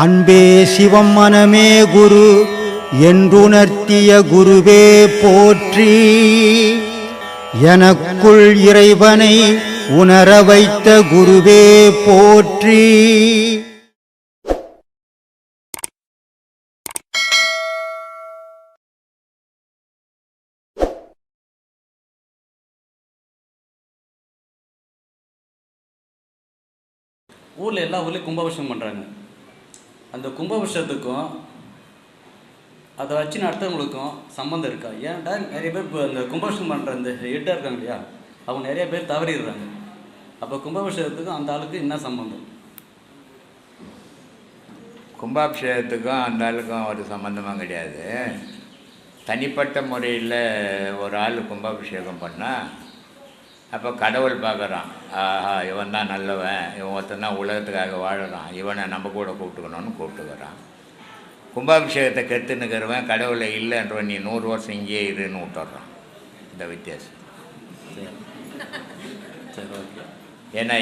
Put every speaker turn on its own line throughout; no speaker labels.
அன்பே சிவம் மனமே குரு என்றுணர்த்திய குருவே போற்றி. எனக்குள் இறைவனை உணர வைத்த குருவே போற்றி.
ஊரில் எல்லா ஊர்லேயும் கும்பாபிஷேகம் பண்ணுறாங்க அந்த கும்பாபிஷேகத்துக்கும் அதை வச்சு நடத்துறவங்களுக்கும் சம்மந்தம் இருக்கா? ஏன்டா நிறைய பேர் இப்போ அந்த கும்பாபிஷேகம் பண்ணுற அந்த ஹெட்டாக இருக்காங்க இல்லையா? அவங்க நிறைய பேர் தவறிடுறாங்க. அப்போ கும்பாபிஷேகத்துக்கும் அந்த ஆளுக்கு என்ன சம்மந்தம்
கும்பாபிஷேகத்துக்கும் அந்த ஆளுக்கும் ஒரு சம்மந்தமாக கிடையாது. தனிப்பட்ட முறையில் ஒரு ஆள் கும்பாபிஷேகம் பண்ணால் அப்போ கடவுள் பார்க்குறான் ஆஹா இவன் தான் நல்லவன். இவன் ஒருத்தன் தான் உலகத்துக்காக வாழறான். இவனை நம்ம கூட கூப்பிட்டுக்கணும்னு கூப்பிட்டுக்கிறான். கும்பாபிஷேகத்தை கெடுத்துன்னுக்கிறவன் கடவுளை இல்லைன்றவன் நீ நூறு வருஷம் இங்கேயே இருன்னு விட்டுறான் இந்த வித்தியாசம்.
சரி ஓகே.
ஏன்னா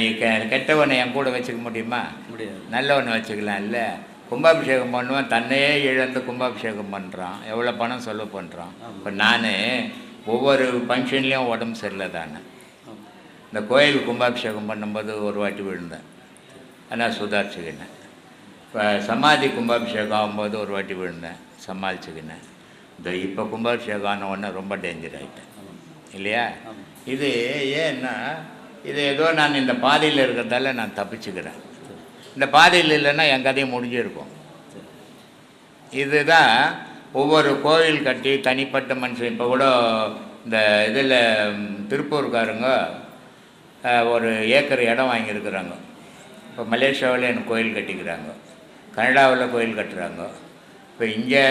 கெட்டவனை என் கூட வச்சுக்க முடியுமா?
முடியாது.
நல்லவனை வச்சுக்கலாம் இல்லை. கும்பாபிஷேகம் பண்ணுவான் தன்னையே இழந்து கும்பாபிஷேகம் பண்ணுறான் எவ்வளோ பணம் செலவு பண்ணுறான் இப்போ நான் ஒவ்வொரு ஃபங்க்ஷன்லேயும் உடம்பு சரியில்லை தானே. இந்த கோயில் கும்பாபிஷேகம் பண்ணும்போது ஒரு வாட்டி விழுந்தேன். ஆனால் சுதாரிச்சுக்கினேன். இப்போ சமாதி கும்பாபிஷேகம் ஆகும்போது ஒரு வாட்டி விழுந்தேன். சமாளிச்சுக்கினேன். இந்த இப்போ கும்பாபிஷேகம் ஆன உடனே ரொம்ப டேஞ்சர் ஆகிட்டேன் இல்லையா? இது ஏன்னா இது ஏதோ நான் இந்த பாதையில் இருக்கிறதால நான் தப்பிச்சுக்கிறேன். இந்த பாதையில் இல்லைன்னா என் கதையும் முடிஞ்சிருக்கும். இதுதான் ஒவ்வொரு கோவில் கட்டி தனிப்பட்ட மனுஷன். இப்போ கூட இந்த இதில் திருப்பூர்காரங்க ஒரு ஏக்கர் இடம் வாங்கியிருக்கிறாங்க. இப்போ மலேசியாவில் எனக்கு கோயில் கட்டிக்கிறாங்க. கனடாவில் கோயில் கட்டுறாங்க. இப்போ இங்கே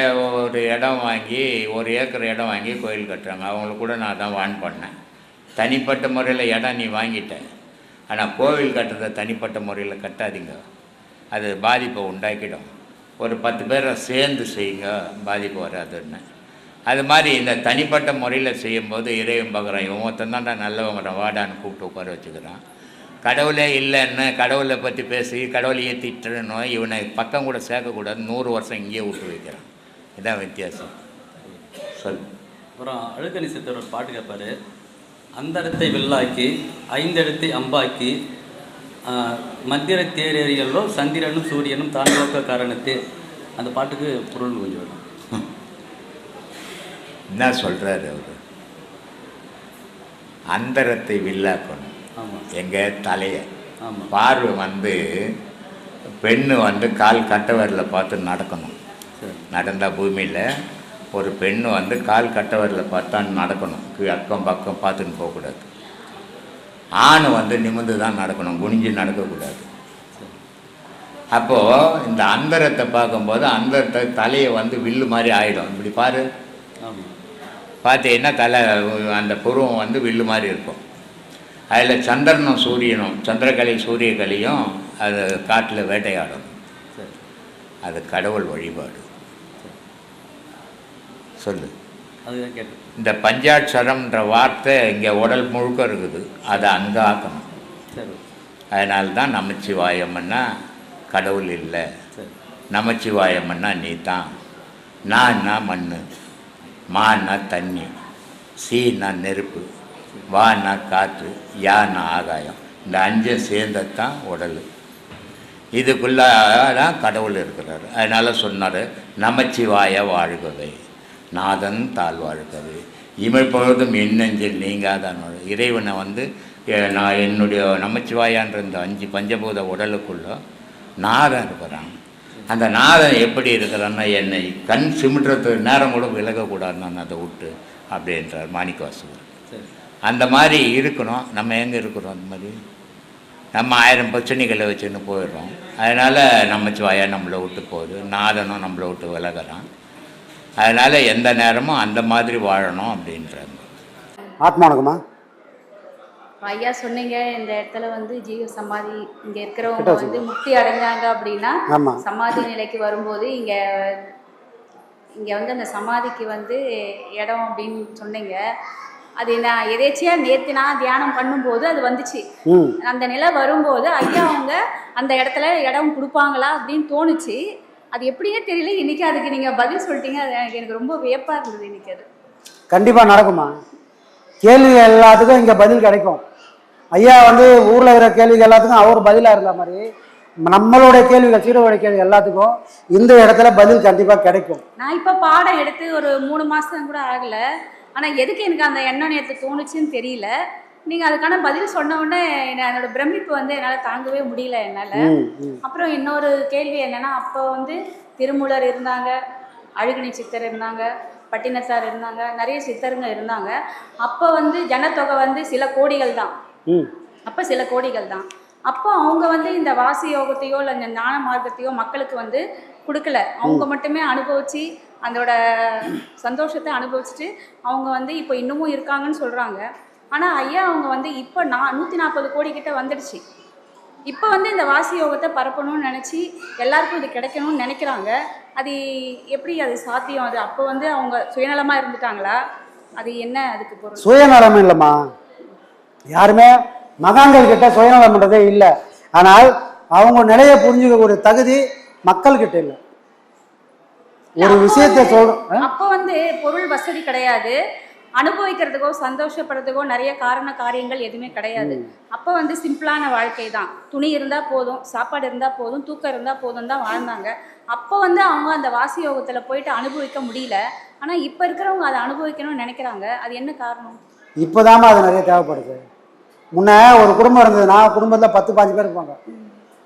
ஒரு இடம் வாங்கி ஒரு ஏக்கர் இடம் வாங்கி கோயில் கட்டுறாங்க. அவங்களுக்கு கூட நான் தான் வான் பண்ணேன். தனிப்பட்ட முறையில் இடம் நீ வாங்கிட்டேன். ஆனால் கோவில் கட்டுறதை தனிப்பட்ட முறையில் கட்டாதீங்க. அது பாதிப்பை உண்டாக்கிடும். ஒரு பத்து பேரை சேர்ந்து செய்யுங்க பாதிப்பு வராதுன்னு. அது மாதிரி இந்த தனிப்பட்ட முறையில் செய்யும்போது இறைவன் பார்க்குறான் இவன் ஒருத்தன் தான்டா நல்லவங்கிறான் வாடான்னு கூப்பிட்டு உட்கார வச்சுக்கிறான். கடவுளே இல்லைன்னு கடவுளை பற்றி பேசி கடவுளையே திட்டணும் இவனை பக்கம் கூட சேர்க்கக்கூடாது நூறு வருஷம் இங்கேயே விட்டு வைக்கிறான். இதான் வித்தியாசம். சொல்
அப்புறம் அழுக்கணி சித்தர் ஒரு பாட்டு கேட்பார். அந்த இடத்தை வில்லாக்கி ஐந்தெழுத்தை அம்பாக்கி மந்திர தேரேரியலோ சந்திரனும் சூரியனும் தாண்டோக்க காரணத்தே அந்த பாட்டுக்கு பொருள் கொஞ்சம் வேணும்.
என்ன சொல்கிறாரு அவர்? அந்தரத்தை வில்லாக்கணும் எங்கள் தலையை. பார்வை வந்து பெண்ணு வந்து கால் கட்டவரில் பார்த்து நடக்கணும். நடந்தால் பூமியில் ஒரு பெண்ணு வந்து கால் கட்டவரில் பார்த்தா நடக்கணும். அக்கம் பக்கம் பார்த்துன்னு போகக்கூடாது. ஆண் வந்து நிமிர்ந்து தான் நடக்கணும். குனிஞ்சு நடக்கக்கூடாது. அப்போது இந்த அந்தரத்தை பார்க்கும்போது அந்தரத்தை தலையை வந்து வில்லு மாதிரி ஆயிடும். இப்படி பாரு. பார்த்தீங்கன்னா தலை அந்த புருவம் வந்து வில்லு மாதிரி இருக்கும். அதில் சந்திரனும் சூரியனும் சந்திரகலை சூரியகலையும் அது காட்டில் வேட்டையாடும். அது கடவுள் வழிபாடு. சொல்லு. இந்த பஞ்சாட்சரம்ன்ற வார்த்தை இங்கே உடல் முழுக்க இருக்குது. அதை அங்கே ஆக்கணும்.
சரி.
அதனால தான் நமச்சிவாயம்னா கடவுள் இல்லை. நமச்சிவாயம்னா நீ தான் நான்னா மண் மான்னா தண்ணி சீனா நெருப்பு வானா காற்று யானா ஆகாயம். இந்த அஞ்சும் சேர்ந்தது உடல். இதுக்குள்ள தான் கடவுள் இருக்கிறார். அதனால் சொன்னார் நமச்சிவாய வாழ்கவே நாதன் தாழ் வாழ்கவே. இமைப்பொழுதும் எண்ணெஞ்சில் நீங்காதான் இறைவனை வந்து நான் என்னுடைய நமச்சிவாயான்ற இந்த அஞ்சு பஞ்சபூத உடலுக்குள்ள நாதன் இருக்கிறான். அந்த நாதன் எப்படி இருக்கிறான்னா என்னை கண் சிமிட்டுறது நேரம் கூட விலகக்கூடாது நான் அதை விட்டு அப்படின்றார் மாணிக்கவாசகர்.
சரி.
அந்த மாதிரி இருக்கணும். நம்ம எங்கே இருக்கிறோம் அந்த மாதிரி? நம்ம ஆயிரம் பிரச்சனைகளை வச்சுன்னு போயிடுறோம். அதனால் நமச்சிவாயா நம்மளை விட்டு போகுது. நாதனும் நம்மளை விட்டு விலகிறான். அதனால் எந்த நேரமும் அந்த மாதிரி வாழணும் அப்படின்றாங்க
ஆத்மா வணக்கம்மா
ஐயா சொன்னீங்க இந்த இடத்துல வந்து ஜீவ சமாதி இங்க இருக்கிறவங்க வந்து முக்தி அடைஞ்சாங்க அப்படின்னா. சமாதி நிலைக்கு வரும்போது இங்க இங்க வந்து அந்த சமாதிக்கு வந்து இடம் அப்படின்னு சொன்னீங்க. அது நான் எதேச்சியாக நேற்று நான் தியானம் பண்ணும்போது அது வந்துச்சு. அந்த நிலை வரும்போது ஐயா அவங்க அந்த இடத்துல இடம் கொடுப்பாங்களா அப்படின்னு தோணுச்சு. அது எப்படியே தெரியல இன்னைக்கு அதுக்கு நீங்கள் பதில் சொல்லிட்டீங்க. அது எனக்கு ரொம்ப வியப்பாக இருந்தது இன்னைக்கு அது.
கண்டிப்பாக நடக்குமா கேள்வி எல்லாத்துக்கும் இங்கே பதில் கிடைக்கும். ஐயா வந்து ஊரில் இருக்கிற கேள்விகள் எல்லாத்துக்கும் அவர் பதிலாக இருந்த மாதிரி நம்மளுடைய கேள்விகள் சீரோடைய கேள்வி எல்லாத்துக்கும் இந்த இடத்துல பதில் கண்டிப்பாக கிடைக்கும்.
நான் இப்போ பாடம் எடுத்து ஒரு மூணு மாதம் கூட ஆகலை. ஆனால் எதுக்கு எனக்கு அந்த எண்ணம் நேற்று தோணுச்சுன்னு தெரியல. நீங்கள் அதுக்கான பதில் சொன்ன உடனே என்ன- என்னோட பிரமிப்பு வந்து என்னால் தாங்கவே முடியல என்னால். அப்புறம் இன்னொரு கேள்வி என்னன்னா அப்போ வந்து திருமூலர் இருந்தாங்க அழுகினி சித்தர் இருந்தாங்க பட்டினத்தார் இருந்தாங்க நிறைய சித்தருங்க இருந்தாங்க. அப்போ வந்து ஜனத்தொகை வந்து சில கோடிகள் தான். அப்போ சில கோடிகள் தான். அப்போ அவங்க வந்து இந்த வாசி யோகத்தையோ இல்லை இந்த ஞான மார்க்கத்தையோ மக்களுக்கு வந்து கொடுக்கல. அவங்க மட்டுமே அனுபவிச்சு அதோட சந்தோஷத்தை அனுபவிச்சுட்டு அவங்க வந்து இப்போ இன்னமும் இருக்காங்கன்னு சொல்கிறாங்க ஆனால் ஐயா அவங்க வந்து இப்போ நான் நூற்றி நாற்பது கோடி கிட்ட வந்துடுச்சு. இப்போ வந்து இந்த வாசி யோகத்தை பரப்பணும்னு நினச்சி எல்லாருக்கும் இது கிடைக்கணும்னு நினைக்கிறாங்க. அது எப்படி அது சாத்தியம்? அது அப்போ வந்து அவங்க சுயநலமாக இருந்துட்டாங்களா? அது என்ன அதுக்கு பொருள்?
சுயநலம் இல்லைம்மா. யாருமே மகான்கள் கிட்ட சுயநலம் பண்றதே இல்லை. ஆனால் அவங்க நிலையை புரிஞ்சுக்கக்கூடிய தகுதி மக்கள் கிட்ட இல்லை. ஒரு விஷயத்தை சொல்றோம்
அப்போ வந்து பொருள் வசதி கிடையாது. அனுபவிக்கிறதுக்கோ சந்தோஷப்படுறதுக்கோ நிறைய காரண காரியங்கள் எதுவுமே கிடையாது. அப்போ வந்து சிம்பிளான வாழ்க்கை தான். துணி இருந்தால் போதும் சாப்பாடு இருந்தால் போதும் தூக்கம் இருந்தால் போதும் தான் வாழ்ந்தாங்க. அப்போ வந்து அவங்க அந்த வாசி யோகத்தில் போயிட்டு அனுபவிக்க முடியல. ஆனால் இப்போ இருக்கிறவங்க அதை அனுபவிக்கணும்னு நினைக்கிறாங்க. அது என்ன காரணம்?
இப்போதாம்மா அது நிறைய தேவைப்படுது. முன்ன ஒரு குடும்பம் இருந்ததுன்னா குடும்பத்தில் பத்து பாஞ்சு பேர் இருப்பாங்க.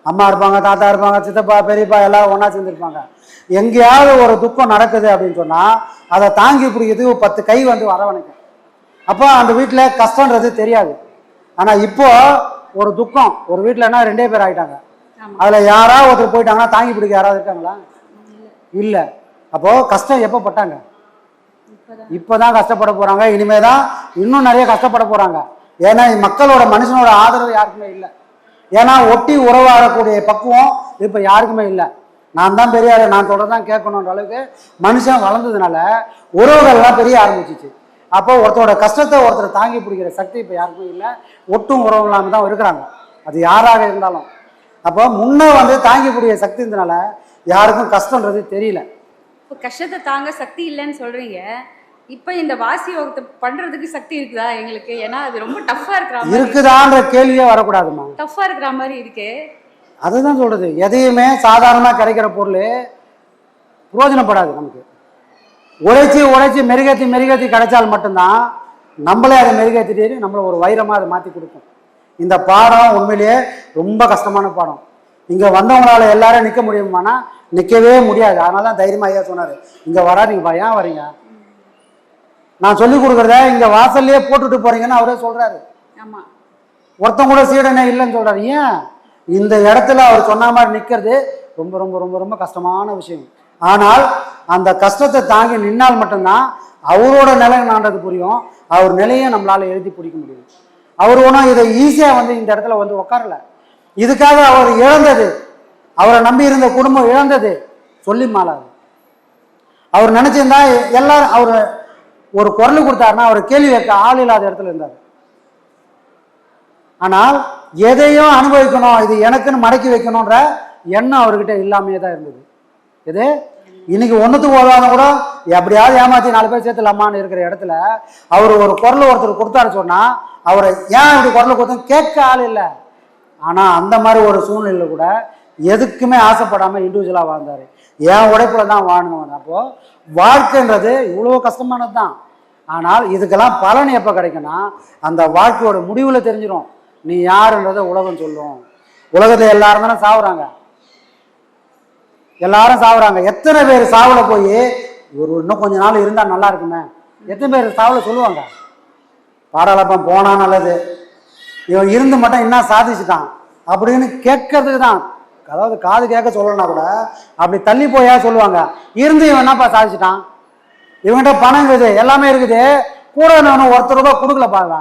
அம்மா இருப்பாங்க தாத்தா இருப்பாங்க சித்தப்பா பெரியப்பா எல்லாரும் ஒன்றா சேர்ந்துருப்பாங்க எங்கேயாவது ஒரு துக்கம் நடக்குது அப்படின்னு சொன்னால் அதை தாங்கி பிடிக்கிறதுக்கு ஒரு பத்து கை வந்து வரவணைக்கும் அப்போ அந்த வீட்டில் கஷ்டன்றது தெரியாது. ஆனால் இப்போ ஒரு துக்கம் ஒரு வீட்டிலன்னா ரெண்டே பேர் ஆயிட்டாங்க.
ஆமா.
அதில் யாராவது ஒருத்தர் போயிட்டாங்கன்னா தாங்கி பிடிக்க யாராவது இருக்காங்களா? இல்லை. அப்போது கஷ்டம் எப்போ பட்டாங்க?
இப்போதான்.
இப்போதான் கஷ்டப்பட போறாங்க. இனிமே தான் இன்னும் நிறைய கஷ்டப்பட போறாங்க. ஏன்னா மக்களோட மனுஷனோட ஆதரவு யாருக்குமே இல்லை. ஏன்னா ஒட்டி உறவாடக்கூடிய பக்குவம் இப்போ யாருக்குமே இல்லை. நான் தான் பெரிய ஆளு, நான் தொடர்தான் கேட்கணுன்ற அளவுக்கு மனுஷன் வளர்ந்ததுனால உறவுகள்லாம் பெரிய ஆரம்பிச்சிச்சு. அப்போ ஒருத்தரோட கஷ்டத்தை ஒருத்தர் தாங்கி பிடிக்கிற சக்தி இப்போ யாருக்குமே இல்லை. ஒட்டும் உறவு இல்லாமல் தான் இருக்கிறாங்க. அது யாராக இருந்தாலும். அப்போ முன்ன வந்து தாங்கி பிடிக்கிற சக்தி இருந்தனால யாருக்கும் கஷ்டன்றது தெரியல.
இப்போ கஷ்டத்தை தாங்க சக்தி இல்லைன்னு சொல்றீங்க. இப்போ இந்த வாசி யோகத்தை பண்றதுக்கு சக்தி இருக்குதா எங்களுக்கு? ஏன்னா அது ரொம்ப டஃப்பா இருக்கிற
இருக்குதான்ற கேள்வியே வரக்கூடாதுமா
டஃப்பா இருக்கிற மாதிரி இருக்கு.
அதுதான் சொல்றது. எதையுமே சாதாரணமாக கிடைக்கிற பொருள் பிரயோஜனப்படாது நமக்கு. உழைச்சி உழைச்சி மெருகேற்றி மெருகேற்றி கிடைச்சால் மட்டும்தான் நம்மளே அதை மெருகேற்றிட்டு நம்மளை ஒரு வைரமாக அதை மாற்றி கொடுக்கும். இந்த பாடம் உண்மையிலேயே ரொம்ப கஷ்டமான பாடம். இங்கே வந்தவங்களால எல்லாரும் நிற்க முடியுமானா நிற்கவே முடியாது. அதனால தான் தைரியமாக ஐயா சொன்னார். இங்கே வராதீங்கப்பா ஏன் வரீங்க நான் சொல்லி கொடுக்குறத இங்கே வாசல்லையே போட்டுட்டு போறீங்கன்னு அவரே சொல்கிறாரு ஒருத்தன் கூட சீடனே இல்லைன்னு சொல்றாரு. ஏன்? இந்த இடத்துல அவர் சொன்ன மாதிரி நிற்கிறது ரொம்ப ரொம்ப ரொம்ப ரொம்ப கஷ்டமான விஷயம். ஆனால் அந்த கஷ்டத்தை தாங்கி நின்னால் மட்டும்தான் அவரோட நிலை நான்றது புரியும். அவர் நிலையை நம்மளால் எழுதி பிடிக்க முடியும். அவர் ஒன்றும் இதை ஈஸியாக வந்து இந்த இடத்துல வந்து உட்காரல இதுக்காக அவர் இழந்தது. அவரை நம்பி இருந்த குடும்பம் இழந்தது. சொல்லி மாலாது அவர் நினைச்சிருந்தா எல்லாரும் அவர் ஒரு குரல் கொடுத்தாருன்னா அவர் கேள்வி கேட்க ஆள் இல்லாத இடத்துல இருந்தார். ஆனால் எதையும் அனுபவிக்கணும் இது எனக்குன்னு மடக்கி வைக்கணுன்ற எண்ணம் அவர்கிட்ட இல்லாமையே தான் இருந்தது. இது இன்னைக்கு ஒன்றுத்துக்கு உதவாத கூட எப்படியாவது ஏமாத்தி நாலு பேர் சேர்த்துலாமான்னு இருக்கிற இடத்துல அவர் ஒரு குரல் ஒருத்தர் கொடுத்தாரு சொன்னால் அவரை ஏன் இப்படி குரல் கொடுத்தோம் கேட்க ஆள் இல்லை. ஆனால் அந்த மாதிரி ஒரு சூழ்நிலையில் கூட எதுக்குமே ஆசைப்படாமல் இண்டிவிஜுவலாக வாழ்ந்தார். என் உடைப்பில் தான் வாழணும் அப்போது வாழ்க்கைன்றது இவ்வளோ கஷ்டமானது தான் ஆனால் இதுக்கெல்லாம் பலன் எப்போ கிடைக்கும்னா அந்த வாழ்க்கையோட முடிவில் தெரிஞ்சிடும் நீ யாருன்றதை உலகம் சொல்லும். உலகத்தில் எல்லாரும் தானே சாவுறாங்க. எல்லாரும் சாவுறாங்க. எத்தனை பேர் சாவுல போய் ஒரு இன்னும் கொஞ்ச நாள் இருந்தால் நல்லா இருக்குமே? எத்தனை பேர் சாவுல சொல்லுவாங்க? பாடாளப்பம் போனா நல்லது. இவன் இருந்து மட்டும் என்ன சாதிச்சுட்டான்? அப்படின்னு கேட்கறதுக்கு தான். அதாவது காது கேட்க சொல்லணும்னா கூட அப்படி தள்ளி போயா சொல்லுவாங்க. இருந்து இவன் என்னப்பா சாதிச்சுட்டான்? இவன்கிட்ட பணம் இருக்குது எல்லாமே இருக்குது. கூட ஒருத்தர் ரூபாய் கொடுக்கல பாருங்க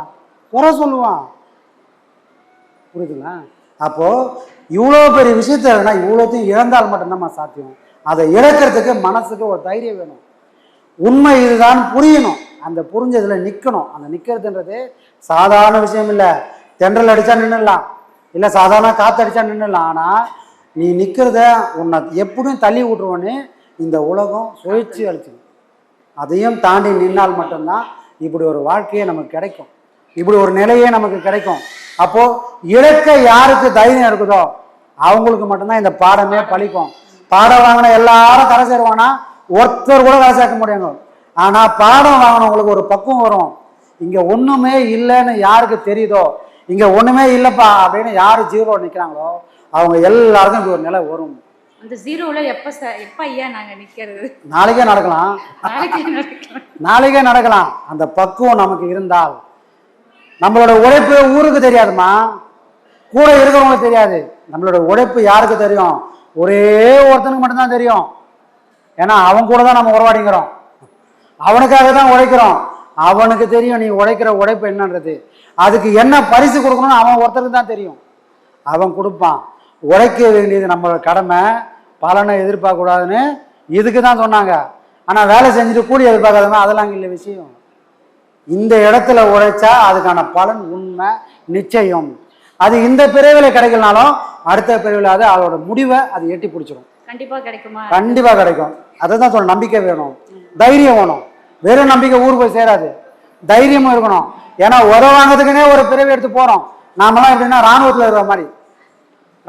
குறை சொல்லுவான். புரியுதுங்களா? அப்போது இவ்வளோ பெரிய விஷயத்த இல்லைன்னா இவ்வளோத்தையும் இழந்தால் மட்டும்தான் சாத்தியம். அதை இழக்கிறதுக்கு மனசுக்கு ஒரு தைரியம் வேணும். உண்மை இதுதான் புரியணும். அந்த புரிஞ்சதில் நிற்கணும் அந்த நிற்கிறதுன்றது சாதாரண விஷயம் இல்லை. தென்றல் அடித்தா நின்றுடலாம் இல்லை சாதாரண காற்று அடித்தா நின்றுடலாம் ஆனால் நீ நிற்கிறத உன்னை எப்படியும் தள்ளி விட்ருவோன்னு இந்த உலகம் சுழற்சி அழிச்சிடும் அதையும் தாண்டி நின்னால் மட்டும்தான் இப்படி ஒரு வாழ்க்கையே நமக்கு கிடைக்கும். இப்படி ஒரு நிலையே நமக்கு கிடைக்கும். அப்போ இழக்க யாருக்கு தைரியம் இருக்குதோ அவங்களுக்கு மட்டும்தான் இந்த பாடமே பழிக்கும். பாடம் வாங்கின எல்லாரும் கரை சேருவானா? ஒருத்தர் கூட கரை சேர்க்க முடியுங்க ஆனா பாடம் வாங்கினவங்களுக்கு ஒரு பக்குவம் வரும். இங்க ஒண்ணுமே இல்லைன்னு யாருக்கு தெரியுதோ? இங்க ஒண்ணுமே இல்லைப்பா அப்படின்னு யாரு ஜீரோ நிக்கிறாங்களோ அவங்க எல்லாருக்கும் இப்படி ஒரு நிலை வரும்.
அந்த ஜீரோல எப்ப எப்ப ஐயா நாங்க நிக்கிறது?
நாளைக்கே நடக்கலாம்.
நாளைக்கு நடக்கலாம்.
நாளைக்கே நடக்கலாம். அந்த பக்குவம் நமக்கு இருந்தால் நம்மளோட உழைப்பு ஊருக்கு தெரியாதுமா கூட இருக்கிறவங்களுக்கு தெரியாது. நம்மளோட உழைப்பு யாருக்கு தெரியும்? ஒரே ஒருத்தனுக்கு மட்டும்தான் தெரியும். ஏன்னா அவன் கூட தான் நம்ம உறவாடிங்கிறோம் அவனுக்காக தான் உழைக்கிறோம். அவனுக்கு தெரியும் நீ உழைக்கிற உழைப்பு என்னன்றது. அதுக்கு என்ன பரிசு கொடுக்கணும்னு அவன் ஒருத்தருக்கு தான் தெரியும். அவன் கொடுப்பான். உழைக்க வேண்டியது நம்மளோட கடமை. பலனை எதிர்பார்க்க கூடாதுன்னு இதுக்கு தான் சொன்னாங்க. ஆனால் வேலை செஞ்சுட்டு கூலி எதிர்பார்க்காதவங்க அதெல்லாம் இல்லை விஷயம். இந்த இடத்துல உழைச்சா அதுக்கான பலன் உண்மை நிச்சயம். அது இந்த பிரிவில் கிடைக்கலனாலும் அடுத்த பிரிவில் அது அதோட முடிவை அது எட்டி பிடிச்சிரும்.
கண்டிப்பா கிடைக்குமா?
கண்டிப்பா கிடைக்கும். அதை தான் சொல்ல நம்பிக்கை வேணும். தைரியம் வேணும். வெறும் நம்பிக்கை ஊர் போய் சேராது. தைரியமும் இருக்கணும். ஏன்னா உரம் வாங்குறதுக்குனே ஒரு பிறவி எடுத்து போறோம். நாமெல்லாம் எப்படின்னா ராணுவத்தில் இருக்கிற மாதிரி.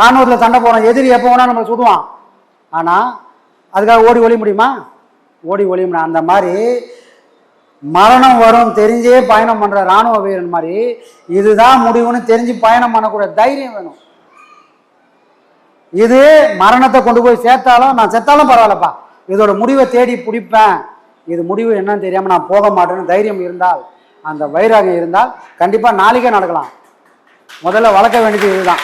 ராணுவத்தில் சண்டை போறோம். எதிரி எப்போ வேணா நம்ம சுடுவான். ஆனா அதுக்காக ஓடி ஒளிய முடியுமா? ஓடி ஒளிய முடியும் அந்த மாதிரி மரணம் வரும் தெரிஞ்சே பயணம் பண்ற ராணுவ வீரன் மாதிரி இதுதான் முடிவுன்னு தெரிஞ்சு பயணம் பண்ணக்கூடிய தைரியம் வேணும். இது மரணத்தை கொண்டு போய் சேர்த்தாலும் நான் செத்தாலும் பரவாயில்லப்பா. இதோட முடிவை தேடி பிடிப்பேன். இது முடிவு என்னன்னு தெரியாம நான் போக மாட்டேன்னு தைரியம் இருந்தால் அந்த வைராகம் இருந்தால் கண்டிப்பா நாளைக்கே நடக்கலாம். முதல்ல வளர்க்க வேண்டியது இதுதான்.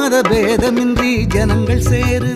மத பேதமின்றி ஜனங்கள் சேரு.